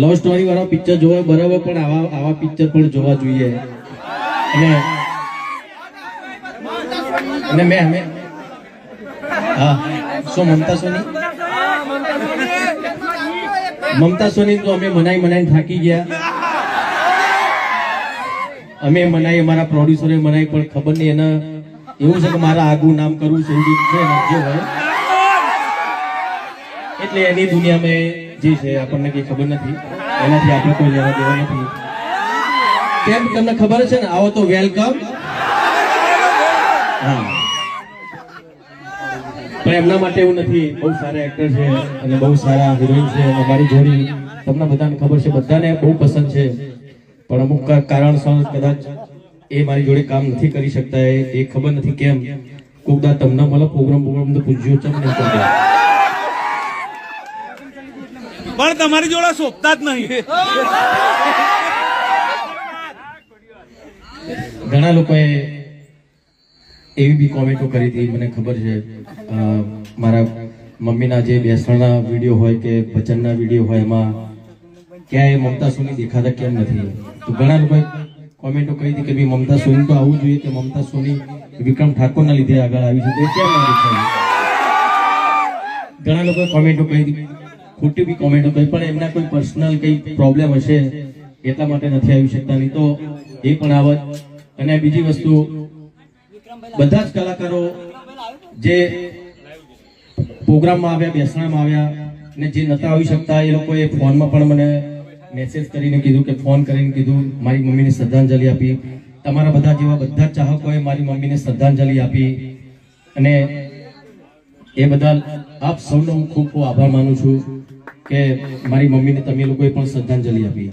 Love story વાળા picture જોવા બરાબર, પણ આવા આવા પિક્ચર પણ જોવા જોઈએ. અને મેં અમે હા. શું, મમતા સોની? મમતા સોની તો અમે મનાઈ મનાઈ થાકી ગયા. અમે મનાઈ, અમારા પ્રોડ્યુસરે મનાઈ, પણ ખબર નહીં એના એવું છે કે મારા આગું નામ કરવું છે છે જે હોય. એટલે એની દુનિયામાં જે છે, આપણને કઈ ખબર નથી. એનાથી આપણે કોઈ લેવા દેવા નથી. કેમ તમને ખબર છે ને, આવો તો વેલકમ હા. પણ એમના માટે એવું નથી. બહુ સારા એક્ટર છે અને બહુ સારા હિરોઈન છે અને મારી જોડી તમને બધાને ખબર છે, બધાને બહુ પસંદ છે. પણ અમુક કારણસર કદાચ એ મારી જોડે કામ નથી કરી શકતા, એ ખબર નથી કેમ. કોકદા તમને મળે પ્રોગ્રામ પ્રોગ્રામ પૂછ્યો છે પણ તમારી જોડે શોભતા જ નહીં. ઘણા લોકોએ એવી બી કોમેન્ટો કરી હતી, મને ખબર છે. મારા મમ્મીના જે બેસણના વીડિયો હોય કે ભજનના વીડિયો હોય, એમાં ક્યાંય મમતા સોની દેખાતા કેમ નથી? તો ઘણા લોકોએ કોમેન્ટો કરી હતી કે ભાઈ મમતા સોની તો આવવું જોઈએ, કે મમતા સોની વિક્રમ ઠાકોરના લીધે આગળ આવી છે, તો કેમ ઘણા લોકોએ કોમેન્ટો કરી હતી ખોટી બી કોમેન્ટો કરી પણ એમના કોઈ પર્સનલ કઈ પ્રોબ્લેમ હશે, એટલા માટે નથી આવી શકતા. નહીં તો એ પણ આવત. અને બીજી વસ્તુ, બધા જ કલાકારો જે પ્રોગ્રામમાં આવ્યા, બેસણામાં આવ્યા, ને જે નતા આવી શકતા, એ લોકોએ ફોનમાં પણ મને મેસેજ કરીને કીધું કે ફોન કરીને કીધું, મારી મમ્મીને શ્રદ્ધાંજલિ આપી. તમારા બધા જેવા બધા ચાહકોએ મારી મમ્મીને શ્રદ્ધાંજલિ આપી. અને એ બદલ આપ સૌનો હું ખૂબ ખૂબ આભાર માનું છું કે મારી મમ્મીને તમે લોકોએ પણ શ્રદ્ધાંજલિ આપી.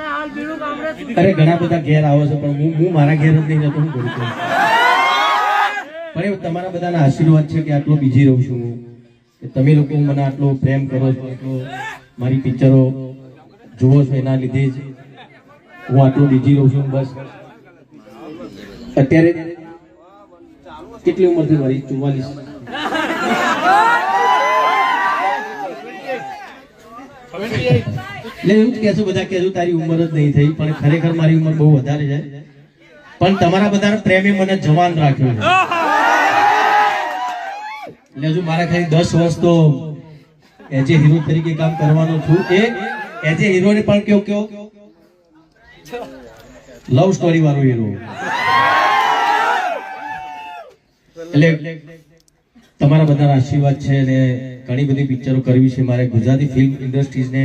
અરે ઘણા બધા ઘેર આવો છો પણ હું હું મારા ઘેર જ નહીં જતો હું કરું છું પણ એ તમારા બધાના આશીર્વાદ છે કે આટલો બીજી રહું છું હું. કે તમે લોકો મને આટલો પ્રેમ કરો છો આટલો મારી પિક્ચરો જુઓ છો એના લીધે જ હું આટલો બીજી રહું છું બસ. અત્યારે કેટલી ઉંમર થઈ મારી? ચુમ્માલીસ. એવું જ કહેશું બધા કહેશું તારી ઉંમર જ નહીં થઈ, પણ ખરેખર મારી ઉંમર બહુ વધારે છે. પણ તમારા બધા પ્રેમે મને જવાન રાખ્યો એટલે હજુ મારા ખાલી દસ વર્ષ તો એઝ એ હીરો તરીકે કામ કરવાનો છું. એ એઝ એ હીરો ને પણ કેવો કેવો લવ સ્ટોરી વાળો હીરો એટલે તમારા બધાના આશીર્વાદ છે અને ઘણી બધી પિક્ચરો કરવી છે. મારે ગુજરાતી ફિલ્મ ઇન્ડસ્ટ્રીઝને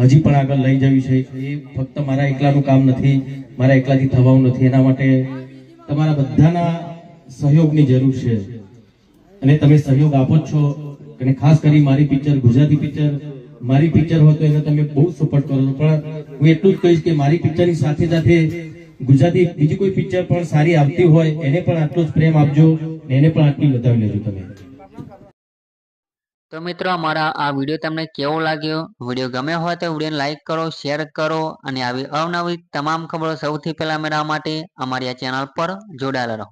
હજી પણ આગળ લઈ જવી છે. એ ફક્ત મારા એકલાનું કામ નથી, મારા એકલાથી થવાનું નથી. એના માટે તમારા બધાના સહયોગની જરૂર છે. અને તમે સહયોગ આપો છો. અને ખાસ કરી મારી પિક્ચર, ગુજરાતી પિક્ચર. મારી પિક્ચર હોય તો એને તમે બહુ સપોર્ટ કરો છો. પણ હું એટલું જ કહીશ કે મારી પિક્ચરની સાથે સાથે ગુજરાતી બીજી કોઈ પિક્ચર પણ સારી આવતી હોય, એને પણ આટલો જ પ્રેમ આપજો ને એને પણ આટલી બતાવી લેજો તમે. તો મિત્રો અમારા આ વીડિયો તમને કેવો લાગ્યો? વીડિયો ગમ્યો હોય તો વિડીયોને લાઈક કરો શેર કરો અને આવી અવનવી તમામ ખબરો સૌથી પહેલા મેળવવા માટે અમારી આ ચેનલ પર જોડાયેલા રહો.